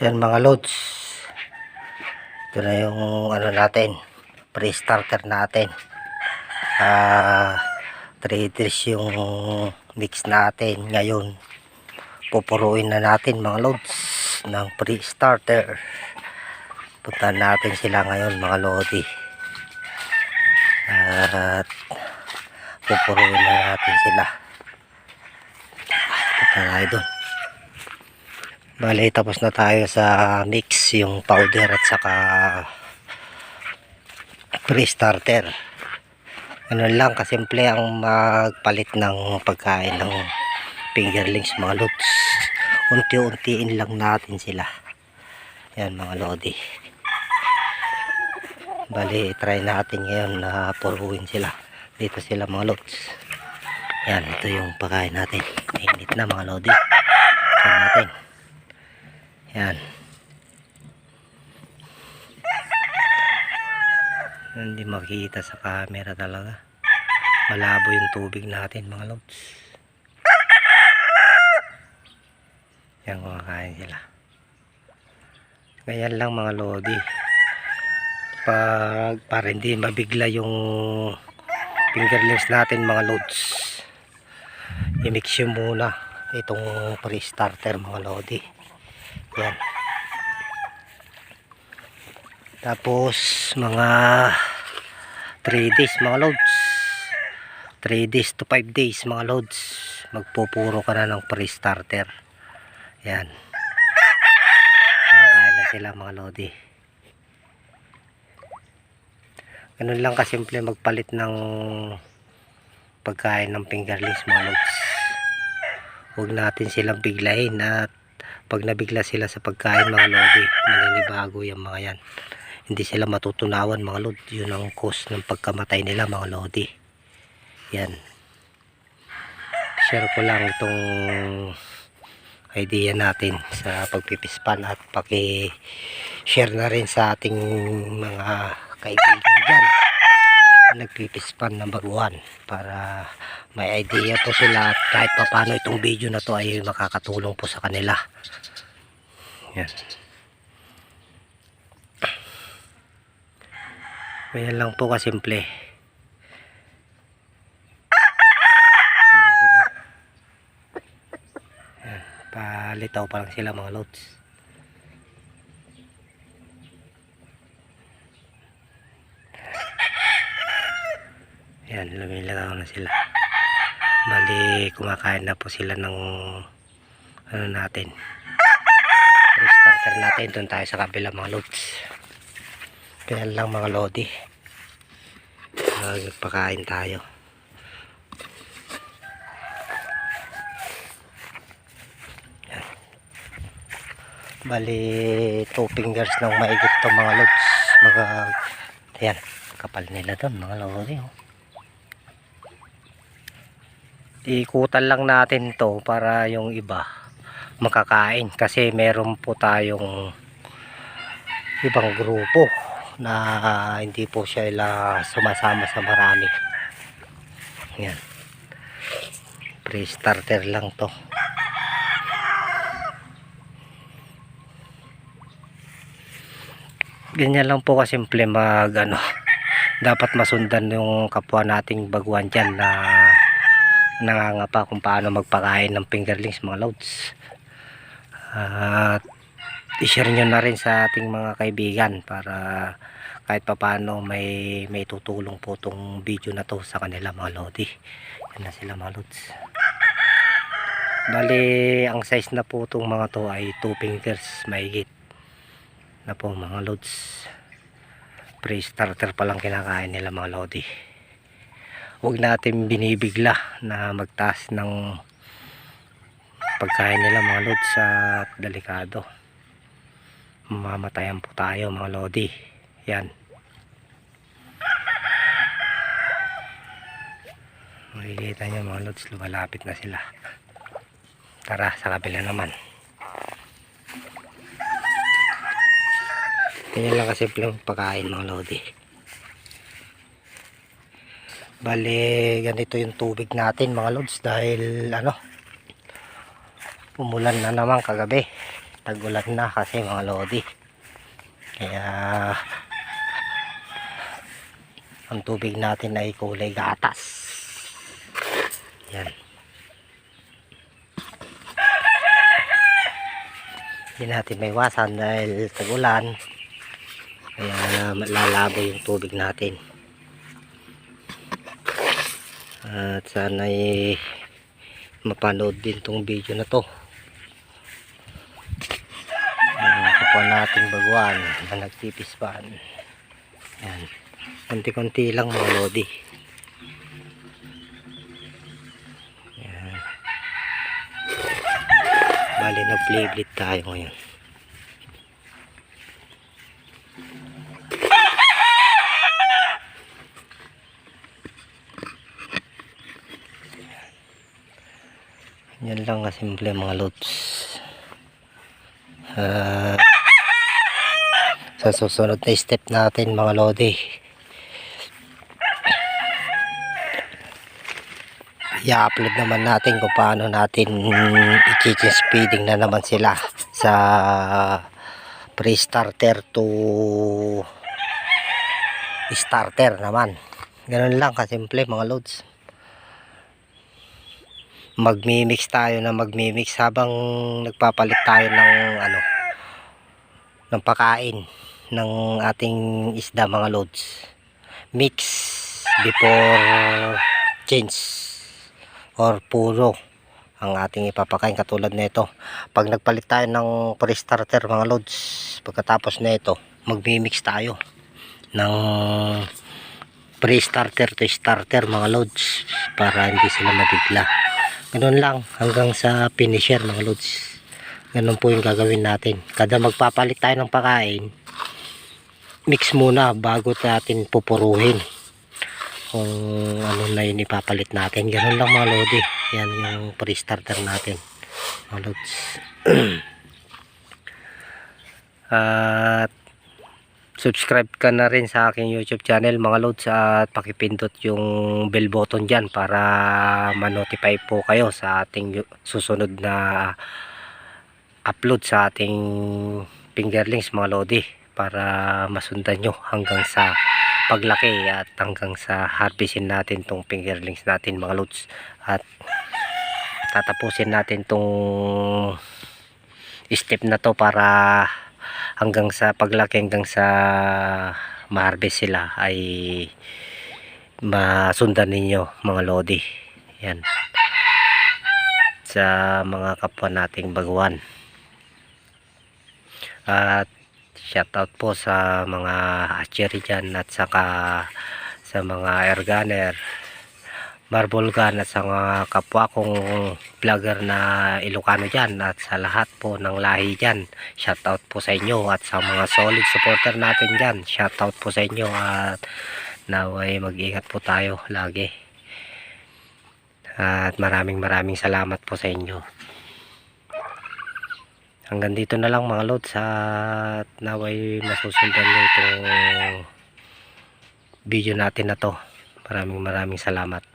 Yan mga loads. Ito na yung ano natin. Pre-starter natin. Ah, traders yung mix natin ngayon. Pupuruin na natin mga loads ng pre-starter. Puntahan natin sila ngayon mga lodi. At pupuruin na natin sila. Punta tayo doon. Bale, tapos na tayo sa mix, yung powder at saka pre-starter. Ano lang, kasimple ang magpalit ng pagkain ng fingerlings mga lods. Unti-untiin lang natin sila. Yan mga lodi. Bale, try natin ngayon na puruin sila. Dito sila mga lods. Yan, ito yung pagkain natin. Mainit na mga lodi. Yan natin. Yan. Hindi makita sa camera talaga. Malabo yung tubig natin mga lods. Yan kumakain sila. Ganyan lang mga lodi. Pag para hindi mabigla yung fingerlings natin mga lods. I-mix yun muna itong pre-starter mga lodi. Yan. Tapos mga 3 days mga loads. 3 days to 5 days mga loads. Magpupuro ka na ng pre-starter. Yan. Nakakain na sila mga lodi. Ganun lang kasimple magpalit ng pagkain ng fingerlings mga loads. Huwag natin silang biglayin at pag nabigla sila sa pagkain mga lodi, maninibago yung mga yan. Hindi sila matutunawan mga lodi. Yun ang cause ng pagkamatay nila mga lodi. Yan. Share ko lang itong idea natin sa pagpipispan at paki-share na rin sa ating mga kaibigan dyan nagpipispan number 1 para may idea po sila kahit pa paano itong video na to ay makakatulong po sa kanila yan Ganyan lang po kasimple. Yan, Palitaw pa lang sila mga loads. Yan, lumilagaw na sila. Bali, kumakain na po sila ng ano natin. Restarter natin. Doon tayo sa kabila mga loads. Kaya lang mga lodi. Magpakain tayo. Yan. Bali, two fingers ng maigit to mga lods. Mga, yan, kapal nila doon mga lodi. Oh. Ikutan lang natin to para yung iba makakain kasi meron po tayong ibang grupo na hindi po sila sumasama sa marami. Yan. Pre-starter lang to. Ganyan lang po kasimple mag ano dapat masundan yung kapwa nating baguhan dyan na nangangapa kung paano magpakain ng fingerlings mga loads at i-share nyo na rin sa ating mga kaibigan para kahit papano may may tutulong po tong video na to sa kanila mga lodi. Yan na sila mga lods. Bali ang size na po tong mga to ay 2 fingers mahigit na po mga lods. Pre-starter pa lang kinakain nila mga lodi huwag natin binibigla na magtaas ng pagkain nila mga lods at delikado. Mamamatayan po tayo mga lodi. Yan. Makikita nyo mga lods lumalapit na sila. Tara sa kabila naman. Ganyan lang kasi pagkain mga lodi bali ganito yung tubig natin mga lods dahil ano umulan na naman kagabi. Tag-ulan na kasi mga lodi. Kaya ang tubig natin ay kulay gatas. Yan. Hindi natin may iwasan dahil tag-ulan. Kaya lalabo yung tubig natin at sana ay mapanood din tong video na to. Kapwa nating baguan na nagtipis pa yan konti-konti lang mga lodi. Yan bali nag-play tayo ngayon yan lang kasimple mga loads Ah, sa susunod na step natin mga lodi. I-upload naman natin kung paano natin i-change speeding na naman sila sa pre-starter to starter naman. Ganun lang kasimple mga loads magmimix tayo na magmimix habang nagpapalit tayo ng ano ng pakain ng ating isda mga loads mix before change or puro ang ating ipapakain. Katulad nito pag nagpalit tayo ng pre-starter mga loads pagkatapos na ito magmimix tayo ng pre-starter to starter mga loads para hindi sila mabigla ganun lang hanggang sa finisher mga loads ganun po yung gagawin natin. Kada magpapalit tayo ng pakain mix muna bago natin pupuruhin kung ano na yun ipapalit natin. Ganun lang mga lodi. Yan yung pre-starter natin mga loads at subscribe ka na rin sa aking YouTube channel mga loads at pakipindot yung bell button dyan para ma-notify po kayo sa ating susunod na upload sa ating fingerlings mga lodi para masundan nyo hanggang sa paglaki at hanggang sa harvestin natin tong fingerlings natin mga loads at tatapusin natin tong step na to para hanggang sa paglaki hanggang sa ma-harvest sila ay masundan ninyo mga lodi. Yan. Sa mga kapwa nating baguhan. At shoutout po sa mga hatchery dyan at saka sa mga air gunner marble gun at sa mga kapwa kong vlogger na Ilocano dyan at sa lahat po ng lahi dyan. Shoutout po sa inyo at sa mga solid supporter natin dyan. Shoutout po sa inyo at naway mag-ingat po tayo lagi. At maraming maraming salamat po sa inyo. Hanggang dito na lang mga lods at naway masusundan nyo itong video natin na to. Maraming maraming salamat